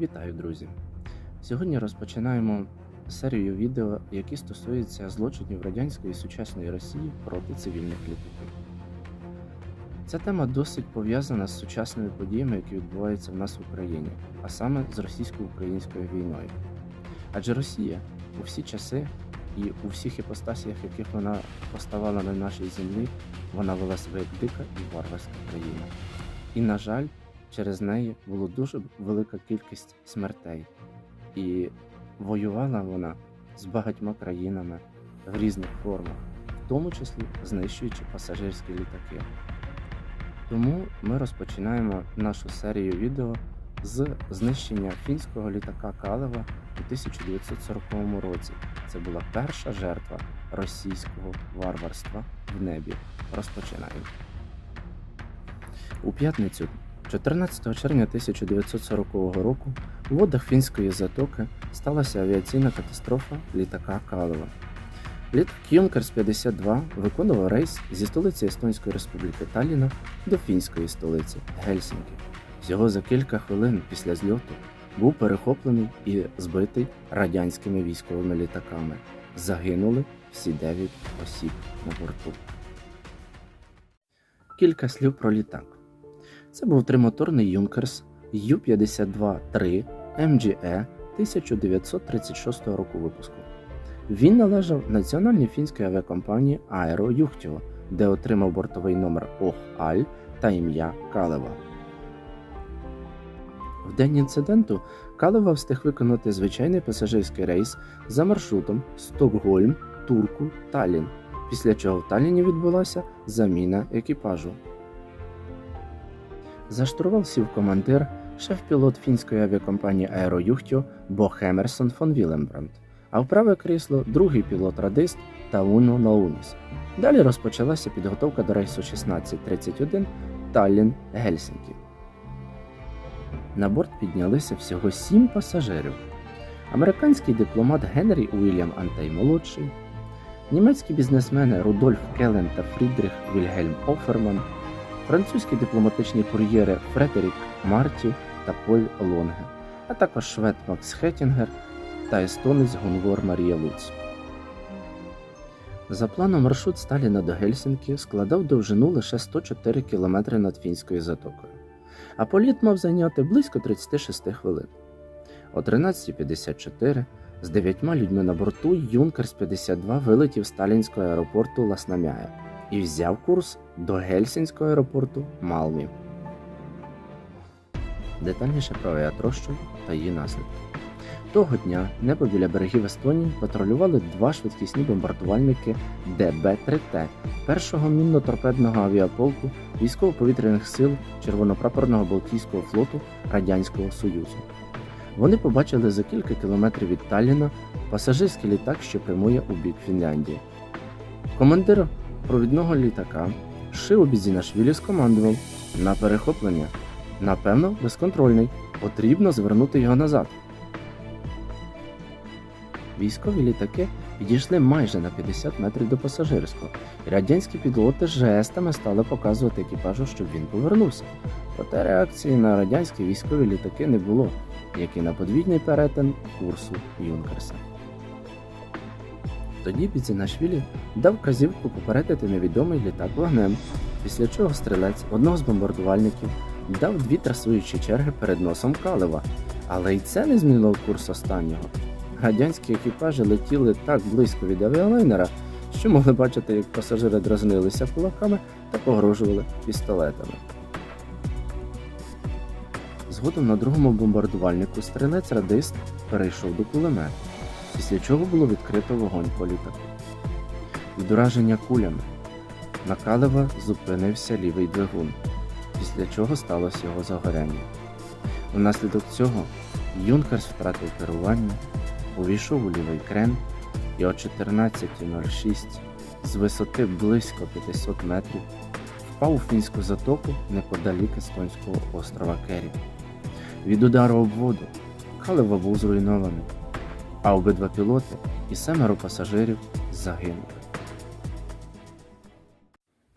Вітаю, друзі! Сьогодні розпочинаємо серію відео, які стосуються злочинів радянської і сучасної Росії проти цивільних літаків. Ця тема досить пов'язана з сучасними подіями, які відбуваються в нас в Україні, а саме з російсько-українською війною. Адже Росія у всі часи і у всіх іпостасіях, яких вона поставала на нашій землі, вона вела себе як дика і варварська країна. І, на жаль, через неї було дуже велика кількість смертей. І воювала вона з багатьма країнами в різних формах, в тому числі знищуючи пасажирські літаки. Тому ми розпочинаємо нашу серію відео з знищення фінського літака Калева у 1940 році. Це була перша жертва російського варварства в небі. Розпочинаємо. У п'ятницю 14 червня 1940 року у водах фінської затоки сталася авіаційна катастрофа літака Калева. Літак Юнкерс 52 виконував рейс зі столиці Естонської республіки Талліна до фінської столиці Гельсінкі. Всього за кілька хвилин після зльоту був перехоплений і збитий радянськими військовими літаками. Загинули всі 9 осіб на борту. Кілька слів про літак. Це був тримоторний Юнкерс Ю-52-3 МГЕ 1936 року випуску. Він належав національній фінській авіакомпанії Аеро Юхтіо, де отримав бортовий номер ОХ-АЛЬ та ім'я Калева. В день інциденту Калева встиг виконати звичайний пасажирський рейс за маршрутом Стокгольм, Турку, Таллін, після чого в Талліні відбулася заміна екіпажу. За сів командир, шеф-пілот фінської авіакомпанії Аероюхтіо Бо Хемерсон фон Віленбранд, а в праве крісло другий пілот-радист Тауно Науніс. Далі розпочалася підготовка до рейсу 1631 Таллін Гельсінкі. На борт піднялися всього сім пасажирів: американський дипломат Генрі Уільям Антей молодший, німецькі бізнесмени Рудольф Келен та Фрідріх Вільгельм Оферман, французькі дипломатичні кур'єри Фредерік Марті та Поль Лонге, а також швед Макс Хеттінгер та естонець Гунгор Марія Луц. За планом маршрут Сталіна до Гельсінкі складав довжину лише 104 км над фінською затокою, а політ мав зайняти близько 36 хвилин. О 13.54 з дев'ятьма людьми на борту Юнкерс 52 вилетів з сталінського аеропорту Ласнамяя і взяв курс до Гельсінського аеропорту Малмі. Детальніше про авіатрощу та її наслідки. Того дня небо біля берегів Естонії патрулювали два швидкісні бомбардувальники ДБ-3Т першого мінно-торпедного авіаполку військово-повітряних сил Червонопрапорного Балтійського флоту Радянського Союзу. Вони побачили за кілька кілометрів від Талліна пасажирський літак, що прямує у бік Фінляндії. Командир провідного літака Шио Бізінашвілі скомандував на перехоплення. Напевно, безконтрольний. Потрібно звернути його назад. Військові літаки підійшли майже на 50 метрів до пасажирського, і радянські пілоти жестами стали показувати екіпажу, щоб він повернувся. Проте реакції на радянські військові літаки не було, як і на подвійний перетин курсу Юнкерса. Тоді Біцінашвілі дав вказівку попередити невідомий літак вогнем, після чого стрілець одного з бомбардувальників дав дві трасуючі черги перед носом Калева, але й це не змінило курс останнього. Радянські екіпажі летіли так близько від авіалайнера, що могли бачити, як пасажири дразнилися кулаками та погрожували пістолетами. Згодом на другому бомбардувальнику стрілець радист перейшов до кулемету, після чого було відкрито вогонь по літаку. Від кулями на Калева зупинився лівий двигун, після чого сталося його загоряння. Внаслідок цього Юнкерс втратив керування, увійшов у лівий крен і о 14.06 з висоти близько 500 метрів впав у фінську затоку неподалік естонського острова Керрі. Від удару об воду Калева був зруйнований, а обидва пілоти і семеро пасажирів загинули.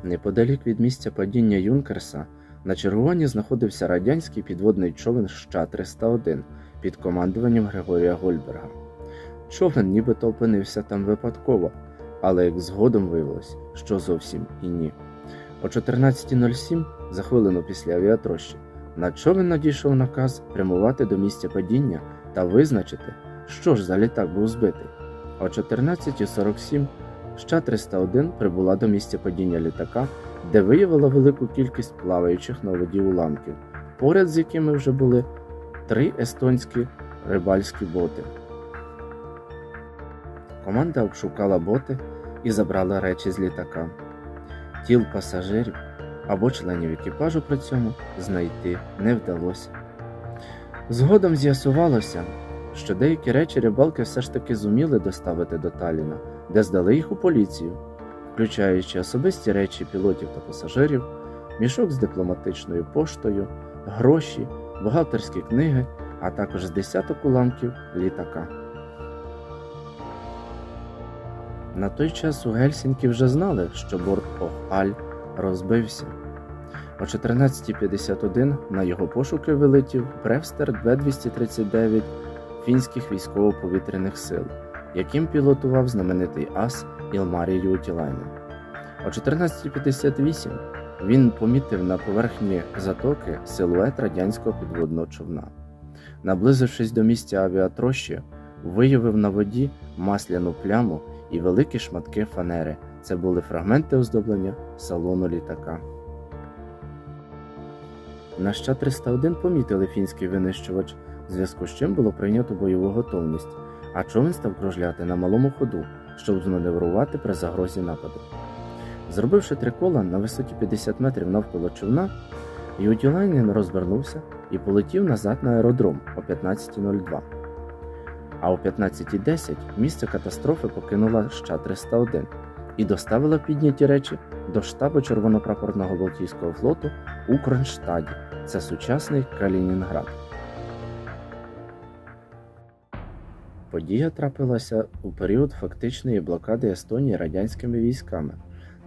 Неподалік від місця падіння Юнкерса на чергуванні знаходився радянський підводний човен Ща-301 під командуванням Григорія Гольберга. Човен нібито опинився там випадково, але як згодом виявилось, що зовсім і ні. О 14.07, за хвилину після авіатрощі, на човен надійшов наказ прямувати до місця падіння та визначити, що ж за літак був збитий. О 14.47 Ща-301 прибула до місця падіння літака, де виявила велику кількість плаваючих на воді уламків, поряд з якими вже були три естонські рибальські боти. Команда обшукала боти і забрала речі з літака. Тіл пасажирів або членів екіпажу при цьому знайти не вдалося. Згодом з'ясувалося, що деякі речі рибалки все ж таки зуміли доставити до Таліна, де здали їх у поліцію, включаючи особисті речі пілотів та пасажирів, мішок з дипломатичною поштою, гроші, бухгалтерські книги, а також з десяток уламків літака. На той час у Гельсінкі вже знали, що борт Ох-Аль розбився. О 14.51 на його пошуки вилетів Бревстер Б-239 фінських військово-повітряних сил, яким пілотував знаменитий ас Ілмарі Ютілайнен. О 14.58 він помітив на поверхні затоки силует радянського підводного човна. Наблизившись до місця авіатрощі, виявив на воді масляну пляму і великі шматки фанери. Це були фрагменти оздоблення салону літака. На ща 301 помітили фінський винищувач, зв'язку з чим було прийнято бойову готовність, а човен став кружляти на малому ходу, щоб зманеврувати при загрозі нападу. Зробивши три кола на висоті 50 метрів навколо човна, Юділайнен розвернувся і полетів назад на аеродром о 15.02. А о 15.10 місце катастрофи покинула ща 301 і доставила підняті речі до штабу Червонопрапорного Балтійського флоту у Кронштаді. Це сучасний Калінінград. Подія трапилася у період фактичної блокади Естонії радянськими військами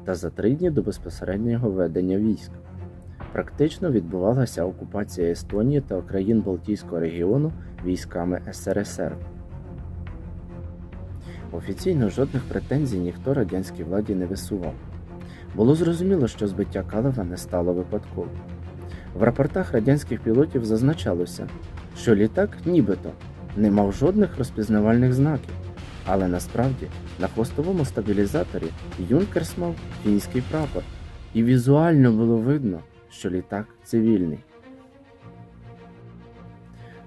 та за три дні до безпосереднього ведення військ. Практично відбувалася окупація Естонії та країн Балтійського регіону військами СРСР. Офіційно жодних претензій ніхто радянській владі не висував. Було зрозуміло, що збиття Калева не стало випадково. В рапортах радянських пілотів зазначалося, що літак нібито не мав жодних розпізнавальних знаків, але насправді на хвостовому стабілізаторі Юнкерс мав фінський прапор, і візуально було видно, що літак цивільний.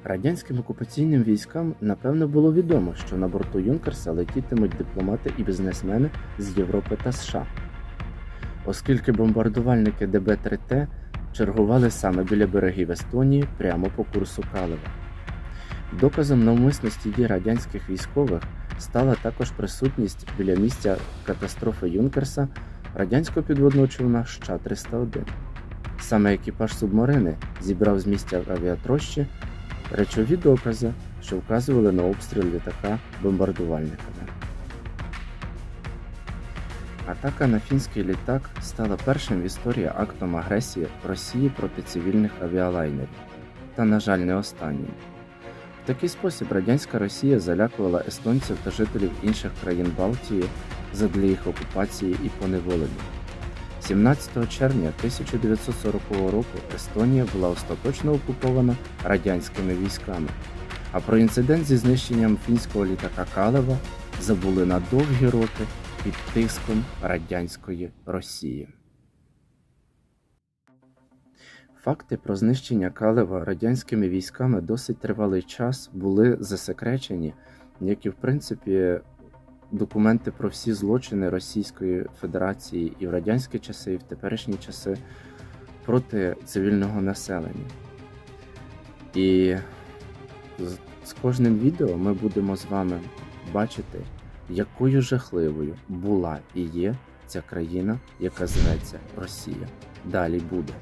Радянським окупаційним військам напевно було відомо, що на борту Юнкерса летітимуть дипломати і бізнесмени з Європи та США, оскільки бомбардувальники ДБ-3Т чергували саме біля берегів Естонії прямо по курсу Калева. Доказом навмисності дій радянських військових стала також присутність біля місця катастрофи Юнкерса радянського підводного човна Ща-301. Саме екіпаж субмарини зібрав з місця авіатрощі речові докази, що вказували на обстріл літака бомбардувальниками. Атака на фінський літак стала першим в історії актом агресії Росії проти цивільних авіалайнерів, та, на жаль, не останнім. Такий спосіб радянська Росія залякувала естонців та жителів інших країн Балтії задля їх окупації і поневолення. 17 червня 1940 року Естонія була остаточно окупована радянськими військами, а про інцидент зі знищенням фінського літака Калева забули на довгі роки під тиском радянської Росії. Факти про знищення Калева радянськими військами досить тривалий час були засекречені, як і в принципі документи про всі злочини Російської Федерації і в радянські часи, і в теперішні часи проти цивільного населення. І з, кожним відео ми будемо з вами бачити, якою жахливою була і є ця країна, яка зветься Росія. Далі буде.